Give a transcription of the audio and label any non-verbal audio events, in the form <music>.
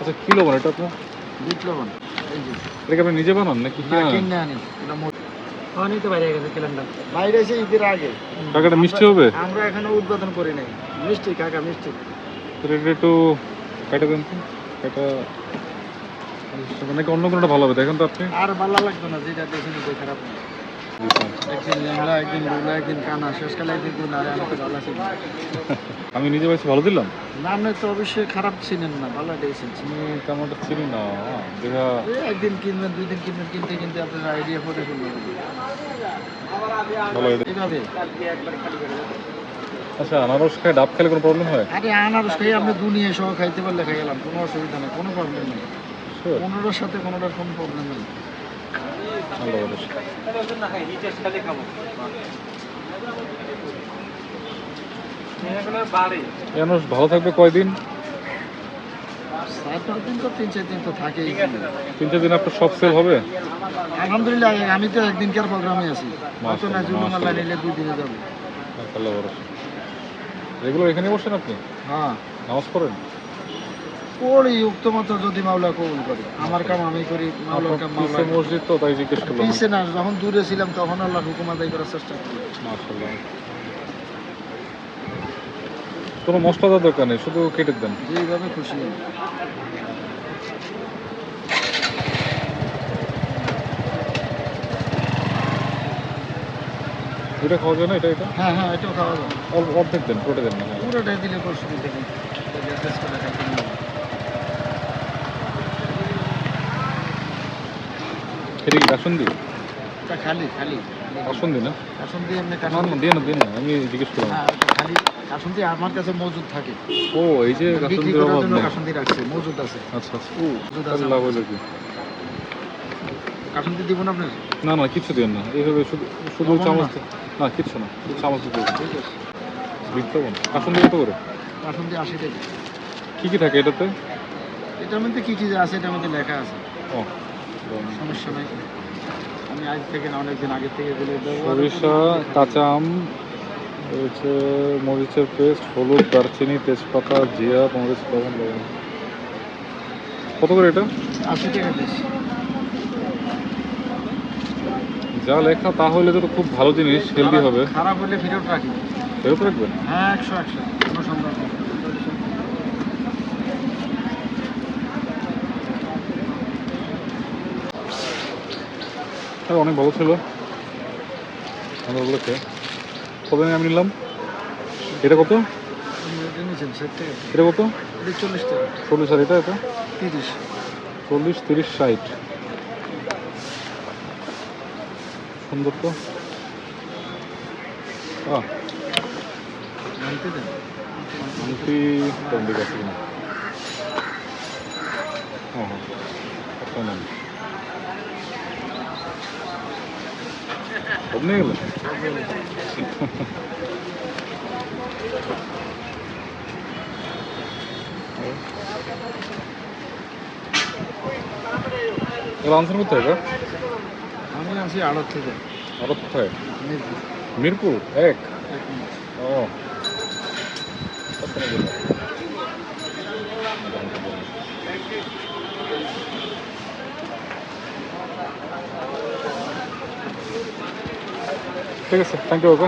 আচ্ছা কি লবণ এটা আপনার? বিট লবণ এটা কি আপনি নিজে বানান নাকি? না কিনে আনি এটা অনেক তো বাইরে গেছে ক্যালেন্ডার বাইরে এসে ঈদের আগে। কাকাটা মিষ্টি হবে? আমরা এখনও উদ্বোধন করি নাই। মিষ্টি কাকা মিষ্টি। তো এটা একটু কাটা দেন তো। কাটা মানে অন্য কোনোটা ভালো হবে? দেখেন তো আপনি। আর ভালো লাগতো না যেটা দেখেন খারাপ একদিন ল্যাংড়া একদিন রুলা একদিন কানা শেষকালে একদিন কোন আরে আমি তো ভালো ছিল। <laughs> আমি নিজে পাইছি ভালো দিলাম? নামে তো অবশ্যই খারাপ ছিলেন না ভালো দিয়েছেন আমি তেমনটা চিনি না দেখা একদিন কিনবেন দুই দিন কিনবেন কিনতে কিনতে আপনার আইডিয়া পরে ফেলবেন ভালো এইভাবে। আচ্ছা আনারস খায় ডাব খেলে কোনো প্রবলেম হয়? আরে আনারস খাই আপনি দুনিয়া সহ খাইতে পারলে খাই গেলাম কোনো অসুবিধা নেই কোনো প্রবলেম নেই. কোনোটার সাথে কোনোটার কোনো প্রবলেম নেই। ভালো থাকবে কয়দিন? তিন চার দিন তো থাকেই। তিন চার দিন আপনার সব সেল হবে? আলহামদুলিল্লাহ আমি তো একদিনকার প্রোগ্রামে আছি। দুই দিনে যাবে। রেগুলার এখানে বসেন আপনি? হ্যাঁ। নামাজ পড়েন? পড়ি উক্ত মতো যদি মাওলা কবুল করে। আমার কাম আমি করি মাওলার কাম মাওলা মসজিদ তো তাই জিজ্ঞেস করলাম। পিছে না যখন দূরে ছিলাম তখন আল্লাহ হুকুম আদায় করার চেষ্টা করি। মাশাআল্লাহ। কোনো মশলা দরকার নেই শুধু কেটে দেন। যেইভাবে খুশি। এটা খাওয়া যায় না এটা এটা? হ্যাঁ হ্যাঁ এটাও খাওয়া অল্প অর্ধেক দেন পুরোটা দেন না। পুরোটাই দিলে কোনো সুবিধা কাসুন্দি? খালি খালি। কাসুন্দি না? কাসুন্দি এমনি কাসুন্দি না দিয়ে না দিয়ে না আমি জিজ্ঞেস করলাম। হ্যাঁ খালি কাসুন্দি আমার কাছে মজুদ থাকে। ও এই যে বিক্রি কাসুন্দির অভাব নেই। কাসুন্দি রাখছে মজুদ আছে। আচ্ছা আচ্ছা। ও মজুদ আছে লাভ হলো কি? কাসুন্দি দিব না আপনার? না না কিচ্ছু দিন না। এইভাবে শুধু শুধু চামচ না? দিয়ে- না শুধু চামচ দিয়ে ঠিক আছে। বিদ্যমান কাসুন্দি কত করে? কাসুন্দি আশি টাকা। কি কি থাকে এটাতে? এটার মধ্যে কি কি আছে এটার মধ্যে লেখা আছে। ও। সমস্যা নাই। আজ থেকে না অনেকদিন আগে থেকে এগুলো ব্যবহার সরিষা কাঁচা আম রয়েছে মরিচের পেস্ট হলুদ দারচিনি তেজপাতা জিরা মরিচ লবণ লবণ। কত করে এটা? আশি টাকা যা লেখা তাহলে তো খুব ভালো জিনিস হেলদি হবে। খারাপ হলে ফেরত রাখি ফেরত রাখবেন? হ্যাঁ একশো একশো কোনো সন্দেহ নেই হ্যাঁ অনেক ভালো ছিল। আমরা ওগুলো খেয়ে কত আমি নিলাম? এটা কত? এটা কত? চল্লিশ টাকা চল্লিশ আর এটা এটা? তিরিশ চল্লিশ, তিরিশ, ষাট। সুন্দর তো। আংটি কোন দিকে ও হ্যাঁ আচ্ছা নেন সব নিয়ে গেলেন এগুলো আনসার কোথায় এটা আমি আছি আড়ত থেকে আরও কোথায় মিরপুর মিরপুর এক এক মিনিট। ও কত নেবেন? ঠিক আছে থ্যাংক ইউ ওকে